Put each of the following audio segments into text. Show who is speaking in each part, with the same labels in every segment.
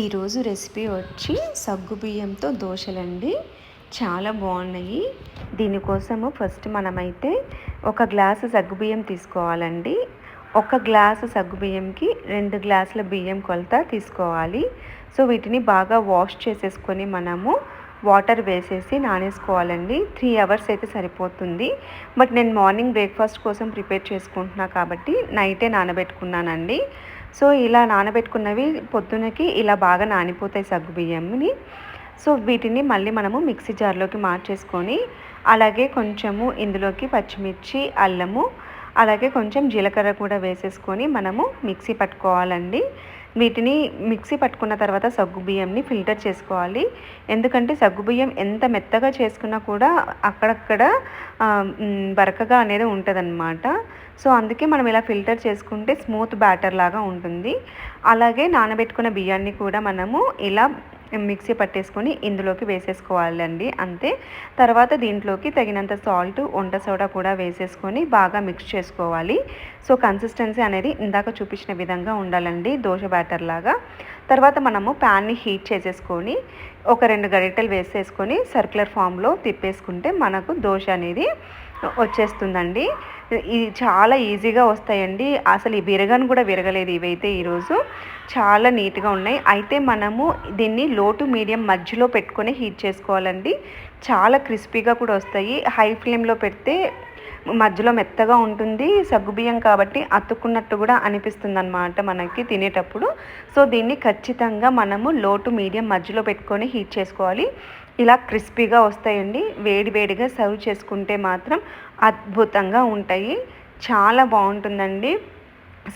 Speaker 1: ఈరోజు రెసిపీ వచ్చి సగ్గుబియ్యంతో దోశలండి. చాలా బాగున్నాయి. దీనికోసము ఫస్ట్ మనమైతే ఒక గ్లాసు సగ్గుబియ్యం తీసుకోవాలండి. ఒక గ్లాసు సగ్గుబియ్యంకి రెండు గ్లాసుల బియ్యం కొలత తీసుకోవాలి. సో వీటిని బాగా వాష్ చేసేసుకొని మనము వాటర్ వేసేసి నానేసుకోవాలండి. త్రీ అవర్స్ అయితే సరిపోతుంది. బట్ నేను మార్నింగ్ బ్రేక్ఫాస్ట్ కోసం ప్రిపేర్ చేసుకుంటున్నా కాబట్టి నైటే నానబెట్టుకున్నానండి. సో ఇలా నానబెట్టుకున్నవి పొద్దునకి ఇలా బాగా నానిపోతాయి సగ్గు బియ్యంని. సో వీటిని మళ్ళీ మనము మిక్సీ జార్లోకి మార్చేసుకొని అలాగే కొంచెము ఇందులోకి పచ్చిమిర్చి అల్లము అలాగే కొంచెం జీలకర్ర కూడా వేసేసుకొని మనము మిక్సీ పట్టుకోవాలండి. వీటిని మిక్సీ పట్టుకున్న తర్వాత సగ్గు బియ్యంని ఫిల్టర్ చేసుకోవాలి. ఎందుకంటే సగ్గు బియ్యం ఎంత మెత్తగా చేసుకున్నా కూడా అక్కడక్కడ బరకగా అనేది ఉంటుందన్నమాట. సో అందుకే మనం ఇలా ఫిల్టర్ చేసుకుంటే స్మూత్ బ్యాటర్ లాగా ఉంటుంది. అలాగే నానబెట్టుకున్న బియ్యాన్ని కూడా మనము ఇలా మిక్సీ పట్టేసుకొని ఇందులోకి వేసేసుకోవాలండి. అంతే. తర్వాత దీంట్లోకి తగినంత సాల్ట్ వంట సోడా కూడా వేసేసుకొని బాగా మిక్స్ చేసుకోవాలి. సో కన్సిస్టెన్సీ అనేది ఇందాక చూపించిన విధంగా ఉండాలండి దోశ బ్యాటర్ లాగా. తర్వాత మనము ప్యాన్ని హీట్ చేసేసుకొని ఒక రెండు గరిటెలు వేసేసుకొని సర్క్యులర్ ఫామ్లో తిప్పేసుకుంటే మనకు దోశ అనేది వచ్చేస్తుందండి. ఇది చాలా ఈజీగా వస్తాయండి. అసలు ఈ విరగను కూడా విరగలేదు ఇవైతే ఈరోజు. చాలా నీట్గా ఉన్నాయి. అయితే మనము దీన్ని లోటు మీడియం మధ్యలో పెట్టుకొని హీట్ చేసుకోవాలండి. చాలా క్రిస్పీగా కూడా వస్తాయి. హై ఫ్లేమ్లో పెడితే మధ్యలో మెత్తగా ఉంటుంది. సగ్గుబియ్యం కాబట్టి అతుక్కున్నట్టు కూడా అనిపిస్తుంది అనమాట మనకి తినేటప్పుడు. సో దీన్ని ఖచ్చితంగా మనము లోటు మీడియం మధ్యలో పెట్టుకొని హీట్ చేసుకోవాలి. ఇలా క్రిస్పీగా వస్తాయండి. వేడివేడిగా సర్వ్ చేసుకుంటే మాత్రం అద్భుతంగా ఉంటాయి. చాలా బాగుంటుందండి.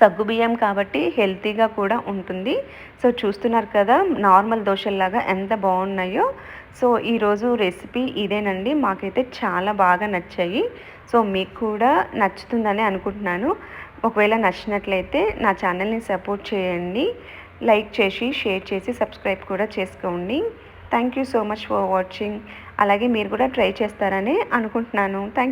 Speaker 1: సగ్గుబియ్యం కాబట్టి హెల్తీగా కూడా ఉంటుంది. సో చూస్తున్నారు కదా నార్మల్ దోశల్లాగా ఎంత బాగున్నాయో. సో ఈరోజు రెసిపీ ఇదేనండి. మాకైతే చాలా బాగా నచ్చాయి. సో మీకు కూడా నచ్చుతుందని అనుకుంటున్నాను. ఒకవేళ నచ్చినట్లయితే నా ఛానల్ని సపోర్ట్ చేయండి. లైక్ చేసి షేర్ చేసి సబ్స్క్రైబ్ కూడా చేసుకోండి. Thank you so much for watching అలాగే మీరు కూడా ట్రై చేస్తారని అనుకుంటున్నాను. థ్యాంక్